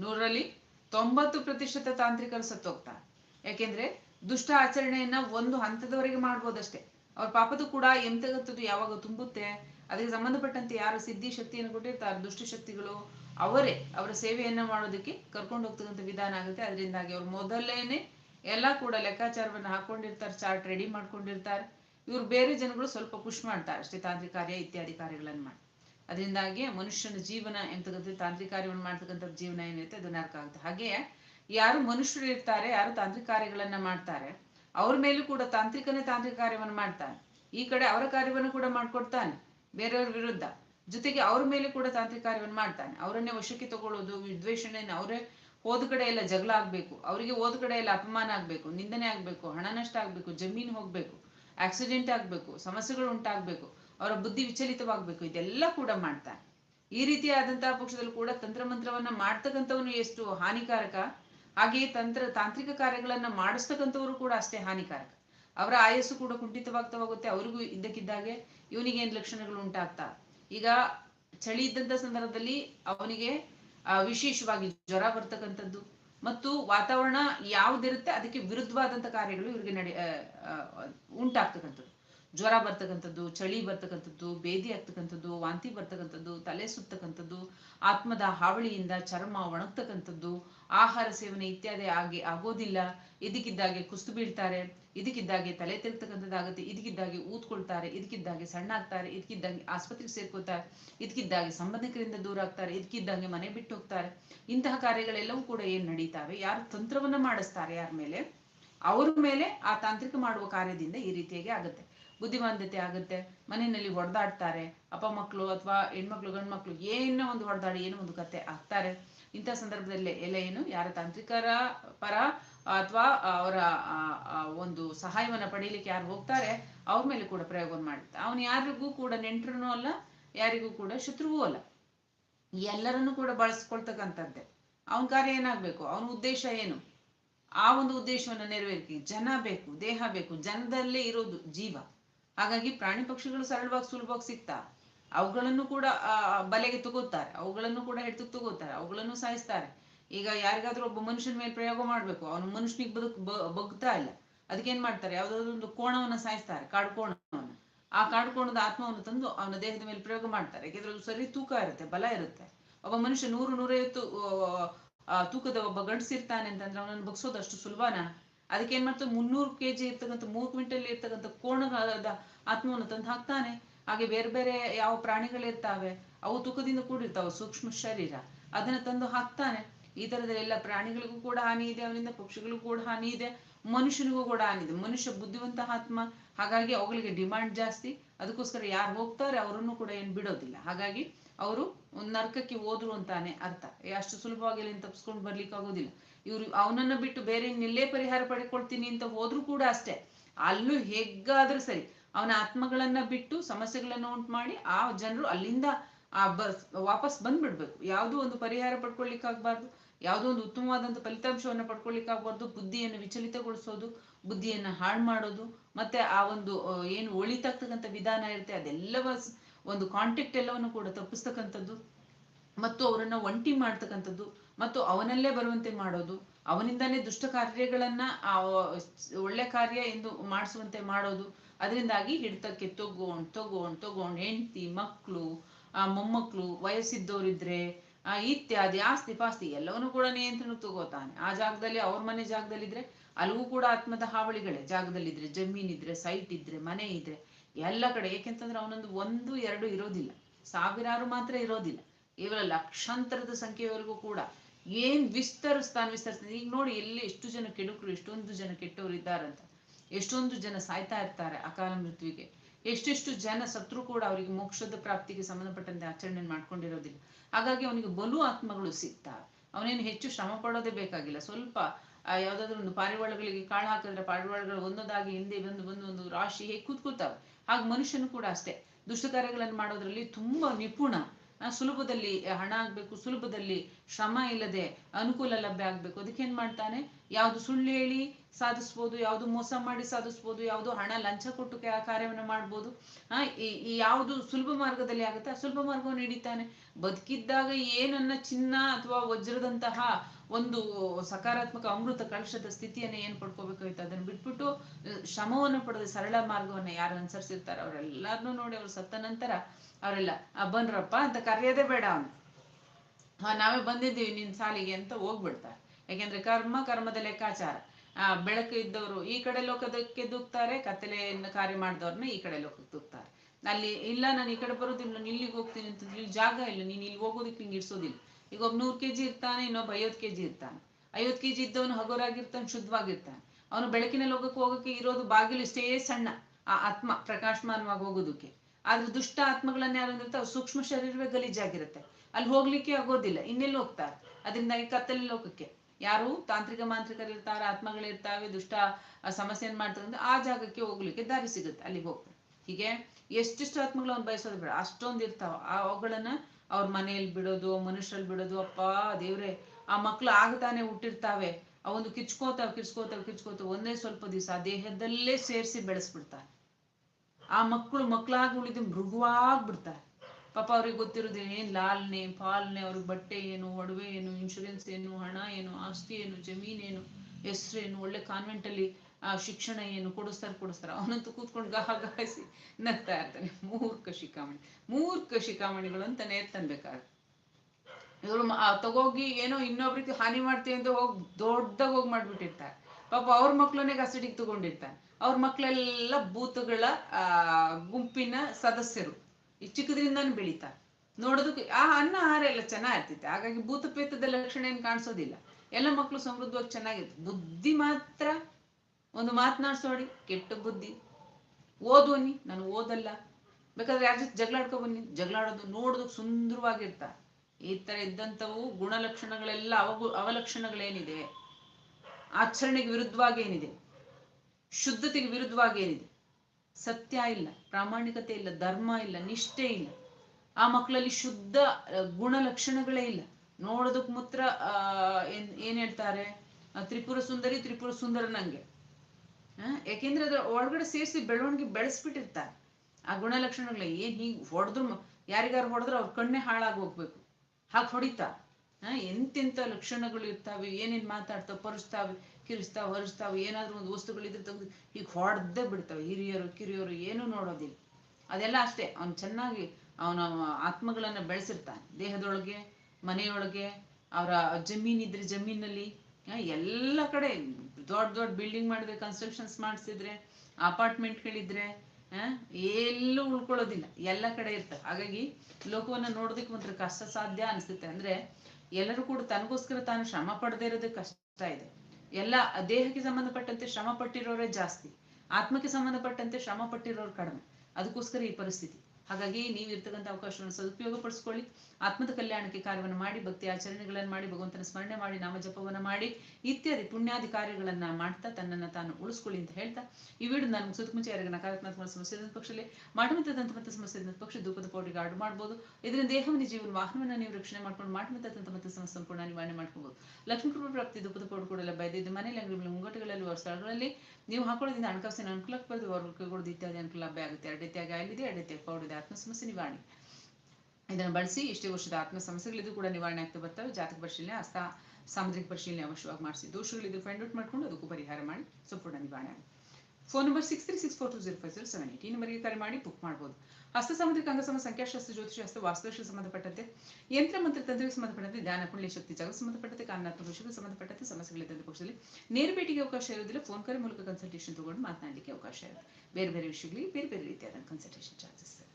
ನೂರರಲ್ಲಿ ತೊಂಬತ್ತು ಪ್ರತಿಶತ ತಾಂತ್ರಿಕರು ಸತ್ತೋಗ್ತಾರೆ ಯಾಕೆಂದ್ರೆ ದುಷ್ಟ ಆಚರಣೆಯನ್ನ ಒಂದು ಹಂತದವರೆಗೆ ಮಾಡ್ಬೋದಷ್ಟೇ. ಅವ್ರ ಪಾಪದ ಕೂಡ ಎಂತಗತ್ತದು ಯಾವಾಗ ತುಂಬುತ್ತೆ? ಅದಕ್ಕೆ ಸಂಬಂಧಪಟ್ಟಂತೆ ಯಾರು ಸಿದ್ಧಿ ಶಕ್ತಿಯನ್ನು ಕೊಟ್ಟಿರ್ತಾರೆ ದುಷ್ಟಶಕ್ತಿಗಳು ಅವರೇ. ಅವರ ಸೇವೆಯನ್ನ ಮಾಡೋದಕ್ಕೆ ಕರ್ಕೊಂಡು ಹೋಗ್ತಕ್ಕಂಥ ವಿಧಾನ ಆಗುತ್ತೆ. ಅದರಿಂದಾಗಿ ಅವ್ರು ಮೊದಲೇನೆ ಎಲ್ಲ ಕೂಡ ಲೆಕ್ಕಾಚಾರವನ್ನು ಹಾಕೊಂಡಿರ್ತಾರೆ, ಚಾರ್ಟ್ ರೆಡಿ ಮಾಡ್ಕೊಂಡಿರ್ತಾರೆ. ಇವ್ರು ಬೇರೆ ಜನಗಳು ಸ್ವಲ್ಪ ಪುಷ್ ಮಾಡ್ತಾರೆ ಅಷ್ಟೇ ತಾಂತ್ರಿಕ ಕಾರ್ಯ ಇತ್ಯಾದಿ ಕಾರ್ಯಗಳನ್ನು ಮಾಡಿ. ಅದರಿಂದಾಗಿ ಮನುಷ್ಯನ ಜೀವನ ಎಂತಕ್ಕಂಥ ತಾಂತ್ರಿಕ ಕಾರ್ಯವನ್ನು ಮಾಡ್ತಕ್ಕಂಥ ಜೀವನ ಏನಿರುತ್ತೆ, ಅದು ನರಕ ಆಗುತ್ತೆ. ಹಾಗೆ ಯಾರು ಮನುಷ್ಯರು ಇರ್ತಾರೆ, ಯಾರು ತಾಂತ್ರಿಕ ಕಾರ್ಯಗಳನ್ನ ಮಾಡ್ತಾರೆ, ಅವ್ರ ಮೇಲೂ ಕೂಡ ತಾಂತ್ರಿಕನೇ ತಾಂತ್ರಿಕ ಕಾರ್ಯವನ್ನು ಮಾಡ್ತಾನೆ ಈ ಕಡೆ ಅವರ ಕಾರ್ಯವನ್ನು ಕೂಡ ಮಾಡ್ಕೊಡ್ತಾನೆ, ಬೇರೆಯವ್ರ ವಿರುದ್ಧ. ಜೊತೆಗೆ ಅವ್ರ ಮೇಲೆ ಕೂಡ ತಾಂತ್ರಿಕ ಕಾರ್ಯವನ್ನು ಮಾಡ್ತಾನೆ. ಅವರನ್ನೇ ವಶಕ್ಕೆ ತಗೊಳ್ಳೋದು ವಿದ್ವೇಷಣೆಯನ್ನು ಅವರೇ ಹೋದ ಕಡೆ ಎಲ್ಲ ಜಗಳ ಆಗ್ಬೇಕು, ಅವರಿಗೆ ಹೋದ ಕಡೆ ಎಲ್ಲ ಅಪಮಾನ ಆಗ್ಬೇಕು, ನಿಂದನೆ ಆಗ್ಬೇಕು, ಹಣ ನಷ್ಟ ಆಗ್ಬೇಕು, ಜಮೀನು ಹೋಗ್ಬೇಕು ಆಕ್ಸಿಡೆಂಟ್ ಆಗ್ಬೇಕು, ಸಮಸ್ಯೆಗಳು ಉಂಟಾಗ್ಬೇಕು. ಅವರ ಬುದ್ಧಿ ವಿಚಲಿತವಾಗಬೇಕು. ಇದೆಲ್ಲ ಕೂಡ ಮಾಡ್ತಾನೆ. ಈ ರೀತಿಯಾದಂತಹ ಪಕ್ಷದಲ್ಲಿ ಕೂಡ ತಂತ್ರಮಂತ್ರವನ್ನ ಮಾಡ್ತಕ್ಕಂಥವನು ಎಷ್ಟು ಹಾನಿಕಾರಕ? ಹಾಗೆಯೇ ತಂತ್ರ, ತಾಂತ್ರಿಕ ಕಾರ್ಯಗಳನ್ನ ಮಾಡಿಸ್ತಕ್ಕಂಥವರು ಕೂಡ ಅಷ್ಟೇ ಹಾನಿಕಾರಕ. ಅವರ ಆಯಸ್ಸು ಕೂಡ ಕುಂಠಿತವಾಗ್ತಾ ಹೋಗುತ್ತೆ. ಅವ್ರಿಗೂ ಇದ್ದಕ್ಕಿದ್ದಾಗೆ ಇವನಿಗೆ ಏನ್ ಲಕ್ಷಣಗಳು ಉಂಟಾಗ್ತಾ? ಈಗ ಚಳಿ ಇದ್ದಂತ ಸಂದರ್ಭದಲ್ಲಿ ಅವನಿಗೆ ವಿಶೇಷವಾಗಿ ಜ್ವರ ಬರ್ತಕ್ಕಂಥದ್ದು. ಮತ್ತು ವಾತಾವರಣ ಯಾವ್ದಿರುತ್ತೆ ಅದಕ್ಕೆ ವಿರುದ್ಧವಾದಂತ ಕಾರ್ಯಗಳು ಇವರಿಗೆ ನಡೆ ಉಂಟಾಗ್ತಕ್ಕಂಥದ್ದು. ಜ್ವರ ಬರ್ತಕ್ಕಂಥದ್ದು, ಚಳಿ ಬರ್ತಕ್ಕಂಥದ್ದು, ಬೇದಿ ಆಗ್ತಕ್ಕಂಥದ್ದು, ವಾಂತಿ ಬರ್ತಕ್ಕಂಥದ್ದು, ತಲೆ ಸುತ್ತಕ್ಕಂಥದ್ದು, ಆತ್ಮದ ಹಾವಳಿಯಿಂದ ಚರ್ಮ ಒಣಗ್ತಕ್ಕಂಥದ್ದು, ಆಹಾರ ಸೇವನೆ ಇತ್ಯಾದಿ ಆಗಿ ಆಗೋದಿಲ್ಲ. ಇದಕ್ಕಿದ್ದಾಗೆ ಕುಸ್ತು ಬೀಳ್ತಾರೆ, ಇದಕ್ಕಿದ್ದಾಗೆ ತಲೆ ತಿರುಗ್ತಕ್ಕಂಥದ್ದಾಗುತ್ತೆ, ಇದಕ್ಕಿದ್ದಾಗೆ ಊದ್ಕೊಳ್ತಾರೆ, ಇದಕ್ಕಿದ್ದಾಗೆ ಸಣ್ಣ ಆಗ್ತಾರೆ ಇದಕ್ಕಿದ್ದಾಗೆ ಆಸ್ಪತ್ರೆಗೆ ಸೇರ್ಕೋತಾರೆ ಇದಕ್ಕಿದ್ದಾಗೆ ಸಂಬಂಧಿಕರಿಂದ ದೂರ ಆಗ್ತಾರೆ, ಇದಕ್ಕಿದ್ದಾಗೆ ಮನೆ ಬಿಟ್ಟು ಹೋಗ್ತಾರೆ. ಇಂತಹ ಕಾರ್ಯಗಳೆಲ್ಲವೂ ಕೂಡ ಏನ್ ನಡೀತಾವೆ? ಯಾರು ತಂತ್ರವನ್ನ ಮಾಡಿಸ್ತಾರೆ ಯಾರ ಮೇಲೆ? ಅವ್ರ ಮೇಲೆ ಆ ತಾಂತ್ರಿಕ ಮಾಡುವ ಕಾರ್ಯದಿಂದ ಈ ರೀತಿಯಾಗಿ ಆಗುತ್ತೆ. ಬುದ್ಧಿಮಾಂದ್ಯತೆ ಆಗುತ್ತೆ, ಮನೆಯಲ್ಲಿ ಹೊಡೆದಾಡ್ತಾರೆ, ಅಪ್ಪ ಮಕ್ಕಳು ಅಥವಾ ಹೆಣ್ಮಕ್ಳು ಗಂಡು ಮಕ್ಕಳು ಏನೋ ಒಂದು ಹೊಡೆದಾಡಿ ಏನೋ ಒಂದು ಕತೆ ಆಗ್ತಾರೆ. ಇಂಥ ಸಂದರ್ಭದಲ್ಲಿ ಎಲ್ಲ ಏನು? ಯಾರ ತಾಂತ್ರಿಕರ ಪರ ಅಥವಾ ಅವರ ಒಂದು ಸಹಾಯವನ್ನ ಪಡೀಲಿಕ್ಕೆ ಯಾರು ಹೋಗ್ತಾರೆ, ಅವ್ರ ಮೇಲೆ ಕೂಡ ಪ್ರಯೋಗವನ್ನು ಮಾಡುತ್ತೆ ಅವನು ಯಾರಿಗೂ ಕೂಡ ನೆಂಟರೂ ಅಲ್ಲ, ಯಾರಿಗೂ ಕೂಡ ಶತ್ರುವೂ ಅಲ್ಲ. ಎಲ್ಲರನ್ನು ಕೂಡ ಬಳಸ್ಕೊಳ್ತಕ್ಕಂಥದ್ದೇ. ಅವನ ಕಾರ್ಯ ಏನಾಗ್ಬೇಕು? ಅವನ ಉದ್ದೇಶ ಏನು? ಆ ಒಂದು ಉದ್ದೇಶವನ್ನು ನೆರವೇರಿಕೆ. ಜನ ಬೇಕು, ದೇಹ ಬೇಕು, ಜನದಲ್ಲೇ ಇರೋದು ಜೀವ. ಹಾಗಾಗಿ ಪ್ರಾಣಿ ಪಕ್ಷಿಗಳು ಸರಳವಾಗಿ ಸುಲಭವಾಗಿ ಸಿಗ್ತಾ ಅವುಗಳನ್ನು ಕೂಡ ಬಲೆಗೆ ತಗೋತಾರೆ. ಅವುಗಳನ್ನು ಕೂಡ ಹಿಡಿದು ತಗೋತಾರೆ. ಅವುಗಳನ್ನು ಸಾಯಿಸ್ತಾರೆ. ಈಗ ಯಾರಿಗಾದ್ರೂ ಒಬ್ಬ ಮನುಷ್ಯನ ಮೇಲೆ ಪ್ರಯೋಗ ಮಾಡ್ಬೇಕು. ಅವನು ಮನುಷ್ಯನಿಗೆ ಬದುಕ್ ಬಗ್ತಾ ಇಲ್ಲ. ಅದಕ್ಕೆ ಏನ್ ಮಾಡ್ತಾರೆ? ಯಾವ್ದಾದ್ರು ಒಂದು ಕೋಣವನ್ನ ಸಾಯಿಸ್ತಾರೆ, ಕಾಡು ಕೋಣವನ್ನ. ಆ ಕಾಡು ಕೋಣದ ಆತ್ಮವನ್ನು ತಂದು ಅವನ ದೇಹದ ಮೇಲೆ ಪ್ರಯೋಗ ಮಾಡ್ತಾರೆ. ಯಾಕೆಂದ್ರೆ ಅದು ಸರಿ ತೂಕ ಇರುತ್ತೆ, ಬಲ ಇರುತ್ತೆ. ಒಬ್ಬ ಮನುಷ್ಯ ನೂರು ನೂರೈವತ್ತು ತೂಕದ ಒಬ್ಬ ಗಂಡಸಿರ್ತಾನೆ ಅಂತಂದ್ರೆ ಅವನನ್ನು ಬಗ್ಸೋದು ಅಷ್ಟು ಸುಲಭನಾ? ಅದಕ್ಕೆ ಏನ್ ಮಾಡ್ತದೆ? ಮುನ್ನೂರು ಕೆಜಿ ಇರ್ತಕ್ಕಂಥ, ಮೂರು ಕ್ವಿಂಟಲ್ ಇರ್ತಕ್ಕಂಥ ಕೋಣದ ಆತ್ಮವನ್ನು ತಂದು ಹಾಕ್ತಾನೆ. ಹಾಗೆ ಬೇರೆ ಬೇರೆ ಯಾವ ಪ್ರಾಣಿಗಳಿರ್ತಾವೆ, ಅವು ತುಕದಿಂದ ಕೂಡಿರ್ತಾವೆ, ಸೂಕ್ಷ್ಮ ಶರೀರ. ಅದನ್ನ ತಂದು ಹಾಕ್ತಾನೆ. ಈ ತರದ ಎಲ್ಲ ಪ್ರಾಣಿಗಳಿಗೂ ಕೂಡ ಹಾನಿ ಇದೆ ಅವರಿಂದ ಪಕ್ಷಿಗಳಿಗೂ ಕೂಡ ಹಾನಿ ಇದೆ, ಮನುಷ್ಯನಿಗೂ ಕೂಡ ಹಾನಿ ಇದೆ. ಮನುಷ್ಯ ಬುದ್ಧಿವಂತ ಆತ್ಮ, ಹಾಗಾಗಿ ಅವುಗಳಿಗೆ ಡಿಮಾಂಡ್ ಜಾಸ್ತಿ. ಅದಕ್ಕೋಸ್ಕರ ಯಾರು ಹೋಗ್ತಾರೆ, ಅವರನ್ನು ಕೂಡ ಏನ್ ಬಿಡೋದಿಲ್ಲ. ಹಾಗಾಗಿ ಅವರು ಒಂದು ನರ್ಕಕ್ಕೆ ಹೋದ್ರು ಅಂತಾನೆ ಅರ್ಥ. ಅಷ್ಟು ಸುಲಭವಾಗಿ ಅಲ್ಲಿ ತಪ್ಪಿಸ್ಕೊಂಡು ಬರ್ಲಿಕ್ಕೆ ಆಗೋದಿಲ್ಲ ಇವ್ರು ಅವನನ್ನ ಬಿಟ್ಟು ಬೇರೆ ಇನ್ನೆಲ್ಲೇ ಪರಿಹಾರ ಪಡ್ಕೊಳ್ತೀನಿ ಅಂತ ಹೋದ್ರು ಕೂಡ ಅಷ್ಟೇ. ಅಲ್ಲೂ ಹೇಗಾದ್ರೂ ಸರಿ, ಅವನ ಆತ್ಮಗಳನ್ನ ಬಿಟ್ಟು ಸಮಸ್ಯೆಗಳನ್ನ ಉಂಟು ಮಾಡಿ ಆ ಜನರು ಅಲ್ಲಿಂದ ಆ ಬಸ್ ವಾಪಸ್ ಬಂದ್ಬಿಡ್ಬೇಕು. ಯಾವುದೋ ಒಂದು ಪರಿಹಾರ ಪಡ್ಕೊಳ್ಲಿಕ್ಕಾಗಬಾರ್ದು, ಯಾವುದೋ ಒಂದು ಉತ್ತಮವಾದಂಥ ಫಲಿತಾಂಶವನ್ನ ಪಡ್ಕೊಳ್ಲಿಕ್ಕಾಗಬಾರ್ದು, ಬುದ್ಧಿಯನ್ನು ವಿಚಲಿತಗೊಳಿಸೋದು, ಬುದ್ಧಿಯನ್ನ ಹಾಳು ಮಾಡೋದು, ಮತ್ತೆ ಆ ಒಂದು ಏನು ಒಳಿತಾಗ್ತಕ್ಕಂಥ ವಿಧಾನ ಇರುತ್ತೆ ಅದೆಲ್ಲ ಒಂದು ಕಾಂಟ್ಯಾಕ್ಟ್ ಎಲ್ಲವನ್ನು ಕೂಡ ತಪ್ಪಿಸ್ತಕ್ಕಂಥದ್ದು, ಮತ್ತು ಅವರನ್ನ ಒಂಟಿ ಮಾಡ್ತಕ್ಕಂಥದ್ದು ಮತ್ತು ಅವನಲ್ಲೇ ಬರುವಂತೆ ಮಾಡೋದು ಅವನಿಂದಾನೇ ದುಷ್ಟ ಕಾರ್ಯಗಳನ್ನ ಆ ಒಳ್ಳೆ ಕಾರ್ಯ ಎಂದು ಮಾಡಿಸುವಂತೆ ಮಾಡೋದು, ಅದರಿಂದಾಗಿ ಹಿಡಿತಕ್ಕೆ ತಗೊಂಡ್ ತಗೊಂಡ್ ತಗೊಂಡ್ ಹೆಂಡತಿ ಮಕ್ಕಳು ಆ ಮೊಮ್ಮಕ್ಕಳು ವಯಸ್ಸಿದ್ದವರಿದ್ರೆ, ಆ, ಇತ್ಯಾದಿ, ಆಸ್ತಿ ಪಾಸ್ತಿ ಎಲ್ಲವನ್ನೂ ಕೂಡ ನಿಯಂತ್ರಣ ತಗೋತಾನೆ. ಆ ಜಾಗದಲ್ಲಿ, ಅವ್ರ ಮನೆ ಜಾಗದಲ್ಲಿದ್ರೆ ಅಲ್ಲಿಗೂ ಕೂಡ ಆತ್ಮದ ಹಾವಳಿಗಳೇ. ಜಾಗದಲ್ಲಿದ್ರೆ ಜಮೀನಿದ್ರೆ ಸೈಟ್ ಇದ್ರೆ, ಮನೆ ಇದ್ರೆ, ಎಲ್ಲ ಕಡೆ. ಏಕೆಂತಂದ್ರೆ ಅವನೊಂದು ಒಂದು, ಎರಡು ಇರೋದಿಲ್ಲ. ಸಾವಿರಾರು ಮಾತ್ರ ಇರೋದಿಲ್ಲ. ಕೇವಲ ಲಕ್ಷಾಂತರದ ಸಂಖ್ಯೆಯವರೆಗೂ ಕೂಡ. ಏನ್ ವಿಸ್ತರಿಸ್ತಾನೆ ವಿಸ್ತರಿಸ್ತಾನೆ? ಈಗ ನೋಡಿ, ಎಲ್ಲಿ ಎಷ್ಟು ಜನ ಕೆಡುಕರು, ಎಷ್ಟೊಂದು ಜನ ಕೆಟ್ಟವರು ಇದ್ದಾರಂತ. ಎಷ್ಟೊಂದು ಜನ ಸಾಯ್ತಾ ಇರ್ತಾರೆ ಅಕಾಲ ಮೃತ್ಯುವಿಗೆ. ಎಷ್ಟೆಷ್ಟು ಜನ ಸತ್ರು ಕೂಡ ಅವರಿಗೆ ಮೋಕ್ಷದ ಪ್ರಾಪ್ತಿಗೆ ಸಂಬಂಧಪಟ್ಟಂತೆ ಆಚರಣೆ ಮಾಡ್ಕೊಂಡಿರೋದಿಲ್ಲ. ಹಾಗಾಗಿ ಅವನಿಗೆ ಬಲು ಆತ್ಮಗಳು ಸಿಗ್ತಾವೆ ಅವನೇನು ಹೆಚ್ಚು ಶ್ರಮ ಪಡೋದೇ ಬೇಕಾಗಿಲ್ಲ. ಸ್ವಲ್ಪ ಯಾವ್ದಾದ್ರು ಒಂದು ಪಾರಿವಾಳಗಳಿಗೆ ಕಾಳು ಹಾಕಿದ್ರೆ ಪಾರಿವಾಳಗಳು ಒಂದೊಂದಾಗಿ ಹಿಂದೆ ಬಂದು ಬಂದು ಒಂದು ರಾಶಿ ಹೇಗೆ ಕೂತ್ಕೋತಾವೆ ಹಾಗೆ ಮನುಷ್ಯನು ಕೂಡ ಅಷ್ಟೇ. ದುಷ್ಟ ಕಾರ್ಯಗಳನ್ನು ಮಾಡೋದ್ರಲ್ಲಿ ತುಂಬಾ ನಿಪುಣ. ಸುಲಭದಲ್ಲಿ ಹಣ ಆಗ್ಬೇಕು, ಸುಲಭದಲ್ಲಿ ಶ್ರಮ ಇಲ್ಲದೆ ಅನುಕೂಲ ಲಭ್ಯ ಆಗ್ಬೇಕು. ಅದಕ್ಕೆ ಏನ್ ಮಾಡ್ತಾನೆ? ಯಾವ್ದು ಸುಳ್ಳು ಹೇಳಿ ಸಾಧಿಸ್ಬೋದು, ಯಾವ್ದು ಮೋಸ ಮಾಡಿ ಸಾಧಿಸ್ಬೋದು, ಯಾವ್ದು ಹಣ ಲಂಚ ಕೊಟ್ಟು ಕಾರ್ಯವನ್ನು ಮಾಡ್ಬೋದು. ಈ ಯಾವ್ದು ಸುಲಭ ಮಾರ್ಗದಲ್ಲಿ ಆಗುತ್ತೆ ಸುಲಭ ಮಾರ್ಗವನ್ನು ಹಿಡಿತಾನೆ. ಬದುಕಿದ್ದಾಗ ಏನನ್ನ ಚಿನ್ನ ಅಥವಾ ವಜ್ರದಂತಹ ಒಂದು ಸಕಾರಾತ್ಮಕ ಅಮೃತ ಕಲಶದ ಸ್ಥಿತಿಯನ್ನ ಏನ್ ಪಡ್ಕೋಬೇಕಾಯ್ತು ಅದನ್ನ ಬಿಟ್ಬಿಟ್ಟು ಶ್ರಮವನ್ನು ಪಡೆದ ಸರಳ ಮಾರ್ಗವನ್ನ ಯಾರು ಅನುಸರಿಸಿರ್ತಾರೆ? ಅವರೆಲ್ಲರನ್ನೂ ನೋಡಿ ಅವ್ರು ಸತ್ತ ನಂತರ ಅವರೆಲ್ಲ "ಆ, ಬನ್ರಪ್ಪ ಅಂತ ಕರೆಯೋದೇ ಬೇಡ ಅವನು. ಹಾ ನಾವೇ ಬಂದಿದ್ದೀವಿ ನಿನ್ ಸಾಲಿಗೆ ಅಂತ ಹೋಗ್ಬಿಡ್ತಾರೆ. ಯಾಕೆಂದ್ರೆ ಕರ್ಮ ಕರ್ಮದ ಲೆಕ್ಕಾಚಾರ. ಆ ಬೆಳಕು ಇದ್ದವರು ಈ ಕಡೆ ಲೋಕದಕ್ಕೆ ದೂಕ್ತಾರೆ ಕತ್ತಲೆಯನ್ನು ಕಾರ್ಯ ಮಾಡಿದವ್ರನ್ನ ಈ ಕಡೆ ಲೋಕಕ್ಕೆ ದೂಕ್ತಾರೆ. ಅಲ್ಲಿ ಇಲ್ಲ ನಾನು ಈ ಕಡೆ ಬರೋದಿಲ್ಲ ನಾನು ಇಲ್ಲಿಗೆ ಹೋಗ್ತೀನಿ ಅಂತ ಇಲ್ಲಿ ಜಾಗ ಇಲ್ಲ ನೀನು ಇಲ್ಲಿ ಹೋಗೋದಕ್ಕೆ ನಿಂಗೆ ಇಡ್ಸೋದಿಲ್ಲ ಈಗ ಒಬ್ಬ ನೂರು ಕೆಜಿ ಇರ್ತಾನೆ ಇನ್ನೊಬ್ಬ ಐವತ್ತು ಕೆಜಿ ಇರ್ತಾನೆ. ಐವತ್ತು ಕೆಜಿ ಇದ್ದವನು ಹಗುರಾಗಿರ್ತಾನೆ ಶುದ್ಧವಾಗಿರ್ತಾನೆ. ಅವನು ಬೆಳಕಿನ ಲೋಕಕ್ಕೆ ಹೋಗಕ್ಕೆ ಇರೋದು ಬಾಗಿಲು ಇಷ್ಟೇ ಸಣ್ಣ ಆ ಆತ್ಮ ಪ್ರಕಾಶಮಾನವಾಗಿ ಹೋಗೋದಕ್ಕೆ. ಆದ್ರೆ ದುಷ್ಟ ಆತ್ಮಗಳನ್ನ ಯಾರು ಅಂದ್ರೆ ಅವ್ರ ಸೂಕ್ಷ್ಮ ಶರೀರವೇ ಗಲೀಜಾಗಿರುತ್ತೆ. ಅಲ್ಲಿ ಹೋಗ್ಲಿಕ್ಕೆ ಆಗೋದಿಲ್ಲ. ಇನ್ನೆಲ್ಲಿ ಹೋಗ್ತಾರೆ? ಅದರಿಂದಾಗಿ ಕತ್ತಲೆ ಲೋಕಕ್ಕೆ. ಯಾರು? ತಾಂತ್ರಿಕ ಮಾಂತ್ರಿಕರು ಇರ್ತಾರೆ ಆತ್ಮಗಳಿರ್ತಾವೆ, ದುಷ್ಟ, ಆ ಏನ್ ಮಾಡ್ತಾರೆ ಆ ಜಾಗಕ್ಕೆ ಹೋಗ್ಲಿಕ್ಕೆ ದಾರಿ ಸಿಗುತ್ತೆ. ಅಲ್ಲಿಗೆ ಹೋಗ್ತಾರೆ. ಹೀಗೆ ಎಷ್ಟಿಷ್ಟು ಆತ್ಮಗಳು ಅವ್ನು ಬಯಸೋದು ಬೇಡ. ಅಷ್ಟೊಂದು ಇರ್ತಾವ. ಆ, ಅವುಗಳನ್ನ ಅವ್ರ ಮನೆಯಲ್ಲಿ ಬಿಡೋದು, ಮನುಷ್ಯರಲ್ಲಿ ಬಿಡೋದು, ಅಪ್ಪ, ದೇವ್ರೆ, ಆ ಮಕ್ಳು ಆಗತಾನೆ ಹುಟ್ಟಿರ್ತಾವೆ. ಅವೊಂದು ಕಿಚ್ಕೋತಾವ್ ಕಿಚ್ಕೋತಾವ್ ಕಿಚ್ಕೋತಾವ್ ಒಂದೇ ಸ್ವಲ್ಪ ದಿವಸ ದೇಹದಲ್ಲೇ ಸೇರಿಸಿ ಬೆಳೆಸ್ಬಿಡ್ತಾರೆ ಆ ಮಕ್ಕಳು ಮಕ್ಕಳಾಗಿ ಉಳಿದು ಮೃಗುವಾಗ್ಬಿಡ್ತಾರೆ. ಪಾಪ ಅವ್ರಿಗೆ ಗೊತ್ತಿರೋದು ಏನ್, ಲಾಲ್ನೆ, ಪಾಲ್ನೆ, ಅವ್ರಿಗೆ ಬಟ್ಟೆ ಏನು, ಒಡವೆ ಏನು ಇನ್ಶೂರೆನ್ಸ್ ಏನು, ಹಣ ಏನು, ಆಸ್ತಿ ಏನು ಜಮೀನೇನು ಹೆಸ್ರೇನು ಒಳ್ಳೆ ಕಾನ್ವೆಂಟ್ ಅಲ್ಲಿ, ಆ, ಶಿಕ್ಷಣ ಏನು, ಕೊಡಿಸ್ತಾರೆ ಕೊಡಿಸ್ತಾರೆ. ಅವನಂತೂ ಕೂತ್ಕೊಂಡು ಗಾಹ ನಗ್ತಾ ಇರ್ತಾನೆ. ಮೂರ್ಖ ಶಿಖಾಮಣಿ. ಮೂರ್ಖ ಶಿಖಾಮಣಿಗಳು ಅಂತ ನೇರ್ತನ್ಬೇಕಾದ್ರೆ ಇವರು ತಗೋಗಿ ಏನೋ ಇನ್ನೊಬ್ರಿಗೆ ಹಾನಿ ಮಾಡ್ತೀವಿ ಅಂತ ಹೋಗಿ ದೊಡ್ಡದಾಗ ಹೋಗಿ ಮಾಡ್ಬಿಟ್ಟಿರ್ತಾರೆ. ಪಾಪ ಅವ್ರ ಮಕ್ಳನ್ನೇ ಕಸ್ಟಡಿಗೆ ತಗೊಂಡಿರ್ತಾನೆ. ಅವ್ರ ಮಕ್ಳೆಲ್ಲ ಭೂತಗಳ ಗುಂಪಿನ ಸದಸ್ಯರು. ಈ ಚಿಕ್ಕದ್ರಿಂದಾನು ಬೆಳೀತಾರೆ ನೋಡೋದಕ್ಕೆ ಆ ಅನ್ನ ಆಹಾರ ಎಲ್ಲ ಚೆನ್ನಾಗಿರ್ತೈತೆ ಹಾಗಾಗಿ ಭೂತ ಪ್ರೇತದ ಲಕ್ಷಣ ಏನು ಕಾಣಿಸೋದಿಲ್ಲ. ಎಲ್ಲ ಮಕ್ಕಳು ಸಮೃದ್ಧವಾಗಿ ಚೆನ್ನಾಗಿತ್ತು ಬುದ್ಧಿ ಮಾತ್ರ ಒಂದು ಮಾತನಾಡ್ಸೋಡಿ ಕೆಟ್ಟ ಬುದ್ಧಿ. ಓದು ಅನ್ನಿ. ನಾನು ಓದಲ್ಲ. ಬೇಕಾದ್ರೆ ಯಾರ ಜೊತೆ ಜಗಳ ಆಡ್ಕೊ ಬನ್ನಿ. ಜಗಳಾಡೋದು ನೋಡೋದಕ್ಕೆ ಸುಂದರವಾಗಿರ್ತಾರೆ ಈ ತರ ಇದ್ದಂಥವು ಗುಣಲಕ್ಷಣಗಳೆಲ್ಲ ಅವಗು ಅವಲಕ್ಷಣಗಳೇನಿದೆ. ಆಚರಣೆಗೆ ವಿರುದ್ಧವಾಗಿ ಏನಿದೆ? ಶುದ್ಧತೆಗೆ ವಿರುದ್ಧವಾಗಿ ಏನಿದೆ? ಸತ್ಯ ಇಲ್ಲ, ಪ್ರಾಮಾಣಿಕತೆ ಇಲ್ಲ, ಧರ್ಮ ಇಲ್ಲ, ನಿಷ್ಠೆ ಇಲ್ಲ. ಆ ಮಕ್ಕಳಲ್ಲಿ ಶುದ್ಧ ಗುಣಲಕ್ಷಣಗಳೇ ಇಲ್ಲ. ನೋಡೋದಕ್ ಮಾತ್ರ ಏನ್ ಏನ್ ಹೇಳ್ತಾರೆ? ತ್ರಿಪುರ ಸುಂದರಿ ತ್ರಿಪುರ ಸುಂದರನಂಗೆ ಹ ಯಾಕೆಂದ್ರೆ ಅದ್ರ ಒಳಗಡೆ ಸೇರಿಸಿ ಬೆಳವಣಿಗೆ ಬೆಳೆಸ್ಬಿಟ್ಟಿರ್ತಾರೆ. ಆ ಗುಣಲಕ್ಷಣಗಳ, ಏನ್ ಹೀಗ್ ಹೊಡೆದ್ರು ಯಾರಿಗಾರು ಹೊಡೆದ್ರೆ ಅವ್ರ ಕಣ್ಣೇ ಹಾಳಾಗಿ ಹೋಗ್ಬೇಕು. ಹಾಗೆ ಹೊಡಿತಾ? ಎಂತೆಂಥ ಲಕ್ಷಣಗಳು ಇರ್ತಾವೆ, ಏನೇನ್ ಮಾತಾಡ್ತಾವೆ ಪರಿಸ್ತಾವೆ ಕಿರಿಸ್ತಾವೆ ಹೊರಿಸ್ತಾವೆ, ಏನಾದ್ರೂ ಒಂದು ವಸ್ತುಗಳಿದ್ರೆ ತೆಗೆದು ಈಗ ಹೊಡೆದೇ ಬಿಡ್ತಾವೆ. ಹಿರಿಯರು, ಕಿರಿಯರು ಏನೂ ನೋಡೋದಿಲ್ಲ. ಅದೆಲ್ಲ ಅಷ್ಟೇ. ಅವನು ಚೆನ್ನಾಗಿ, ಅವನ ಆತ್ಮಗಳನ್ನ ಬೆಳೆಸಿರ್ತಾನೆ. ದೇಹದೊಳಗೆ, ಮನೆಯೊಳಗೆ, ಅವರ ಜಮೀನಿದ್ರೆ ಜಮೀನಲ್ಲಿ ಎಲ್ಲ ಕಡೆ ದೊಡ್ಡ ದೊಡ್ಡ ಬಿಲ್ಡಿಂಗ್ ಮಾಡಿದ್ರೆ ಕನ್ಸ್ಟ್ರಕ್ಷನ್ಸ್ ಮಾಡಿಸಿದ್ರೆ ಅಪಾರ್ಟ್ಮೆಂಟ್ಗಳಿದ್ರೆ ಎಲ್ಲೂ ಉಳ್ಕೊಳ್ಳೋದಿಲ್ಲ. ಎಲ್ಲ ಕಡೆ ಇರ್ತವೆ. ಹಾಗಾಗಿ, ಲೋಕವನ್ನ ನೋಡೋದಕ್ಕೆ ಮಾತ್ರ ಕಷ್ಟ ಸಾಧ್ಯ ಅನಿಸುತ್ತೆ. ಅಂದ್ರೆ ಎಲ್ಲರೂ ಕೂಡ ತನಗೋಸ್ಕರ ತಾನು ಶ್ರಮ ಪಡದೇ ಇರೋದೇ ಕಷ್ಟ ಇದೆ. ಎಲ್ಲ ದೇಹಕ್ಕೆ ಸಂಬಂಧಪಟ್ಟಂತೆ ಶ್ರಮ ಪಟ್ಟಿರೋರೇ ಜಾಸ್ತಿ. ಆತ್ಮಕ್ಕೆ ಸಂಬಂಧಪಟ್ಟಂತೆ ಶ್ರಮ ಪಟ್ಟಿರೋರು ಕಡಿಮೆ. ಅದಕ್ಕೋಸ್ಕರ ಈ ಪರಿಸ್ಥಿತಿ. ಹಾಗಾಗಿ ನೀವು ಇರ್ತಕ್ಕಂಥ ಅವಕಾಶವನ್ನು ಸದುಪಯೋಗ ಪಡಿಸ್ಕೊಳ್ಳಿ. ಆತ್ಮದ ಕಲ್ಯಾಣಕ್ಕೆ ಕಾರ್ಯವನ್ನು ಮಾಡಿ, ಭಕ್ತಿ ಆಚರಣೆಗಳನ್ನು ಮಾಡಿ, ಭಗವಂತನ ಸ್ಮರಣೆ ಮಾಡಿ, ನಾಮ ಜಪವನ್ನ ಮಾಡಿ, ಇತ್ಯಾದಿ ಪುಣ್ಯಾದಿ ಕಾರ್ಯಗಳನ್ನ ಮಾಡ್ತಾ ತನ್ನನ್ನ ತಾನು ಉಳಿಸ್ಕೊಳ್ಳಿ ಅಂತ ಹೇಳ್ತಾ ಈ ವಿಡಿಯೋ ನಾನು ಮುಗಿಸೋದಕ್ಕೆ ಮುಂಚೆ ಯಾರಿಗೆ ನಕಾರಾತ್ಮಕ ಸಮಸ್ಯೆ ಪಕ್ಷದಲ್ಲಿ ಮಾಟಮತ ದಂತಮತ ಸಮಸ್ಯೆ ಪಕ್ಷ ಧೂಪದ ಪೌಡಿಗೆ ಮಾಡ್ಬೋದು. ಇದರಿಂದ ದೇಹವನ್ನು, ಜೀವನ, ವಾಹನವನ್ನ ನೀವು ರಕ್ಷಣೆ ಮಾಡ್ಕೊಂಡು ಮಾಟಮತ ಮತ್ತೆ ಸಮಸ್ಯೆ ಸಂಪೂರ್ಣ ನಿವಾರಣೆ ಮಾಡ್ಕೋಬಹುದು ಲಕ್ಷ್ಮೀ ಕೃಪಾ ಪ್ರಾಪ್ತಿ, ಧೂಪದ ಪೌಡರ್ ಕೂಡ ಲಭ್ಯ ಇದೆ ಮನೆಯಲ್ಲಿ, ಅಂಗಡಿ ಮುಂಗಟ್ಟುಗಳಲ್ಲಿ ಹೊರ ಸ್ಥಳಗಳಲ್ಲಿ ನೀವು ಹಾಕೊಳ್ಳೋದ್ರಿಂದ ಹಣಕಾಸಿನ ಅನುಕೂಲಕ್ಕೆ ಬರೆದು ವರ್ಗಗಳು ಇತ್ಯಾದಿ ಅನುಕೂಲ ಲಭ್ಯ ಆಗುತ್ತೆ. ಎರಡು ಆಗಿದೆ ಎರಡು ಇದೆ ಆತ್ಮ ಸಮಸ್ಯೆ ನಿವಾರಣೆ. ಇದನ್ನು ಬಳಸಿ ಎಷ್ಟೇ ವರ್ಷದ ಆತ್ಮ ಸಮಸ್ಯೆಗಳಿದ್ರು ಕೂಡ ನಿವಾರಣೆ ಆಗ್ತಾ ಬರ್ತವೆ. ಜಾತಕ ಪರಿಶೀಲನೆ ಅಸ್ತ ಸಾಮುದ್ರಿಕ ಪರಿಶೀಲನೆ ಅವಶ್ಯವಾಗಿ ಮಾಡಿಸಿ. ದೋಷಗಳಿದ್ರು ಫೈಂಡ್ ಔಟ್ ಮಾಡ್ಕೊಂಡು ಅದಕ್ಕೂ ಪರಿಹಾರ ಮಾಡಿ ಸಂಪೂರ್ಣ ನಿವಾರಣೆ phone number six three six four two zero five zero seven eight ಈ ನಂಬರ್ಗೆ ಕರೆ ಮಾಡಿ ಬುಕ್ ಮಾಡ್ಬೋದು. ಹಸ್ತ ಸಾಮುದ್ರಿಕ ಅಂಗಸಮ ಸಂಖ್ಯಾಶಾಸ್ತ್ರ ಜ್ಯೋತಿಷಾಸ್ತ್ರ ವಾಸ್ತುಶ ಸಂಬಂಧಪಟ್ಟಂತೆ, ಯಂತ್ರ, ಮಂತ್ರ ತಂತ್ರಕ್ಕೆ ಸಂಬಂಧಪಟ್ಟಂತೆ ಧ್ಯಾನ ಪುಣ್ಯ, ಶಕ್ತಿ ಜಾಗ ಸಂಬಂಧಪಟ್ಟಂತೆ ಕಾರಣಾತ್ಮಕ ವಿಷಯಕ್ಕೆ ಸಂಬಂಧಪಟ್ಟಂತೆ ಸಮಸ್ಯೆಗಳಿದ್ದ ಪಕ್ಷದಲ್ಲಿ ನೇರ ಭೇಟಿಗೆ ಅವಕಾಶ ಇರೋದಿಲ್ಲ. ಫೋನ್ ಕರೆ ಮೂಲಕ ಕನ್ಸಲ್ಟೇಷನ್ ತಗೊಂಡು ಮಾತನಾಡಲಿಕ್ಕೆ ಅವಕಾಶ ಇರುತ್ತೆ. ಬೇರೆ ಬೇರೆ ವಿಷಯಗಳಿಗೆ ಬೇರೆ ಬೇರೆ ರೀತಿಯಾದ ಕನ್ಸಲ್ಟೇಷನ್ ಚಾರ್ಜಸ್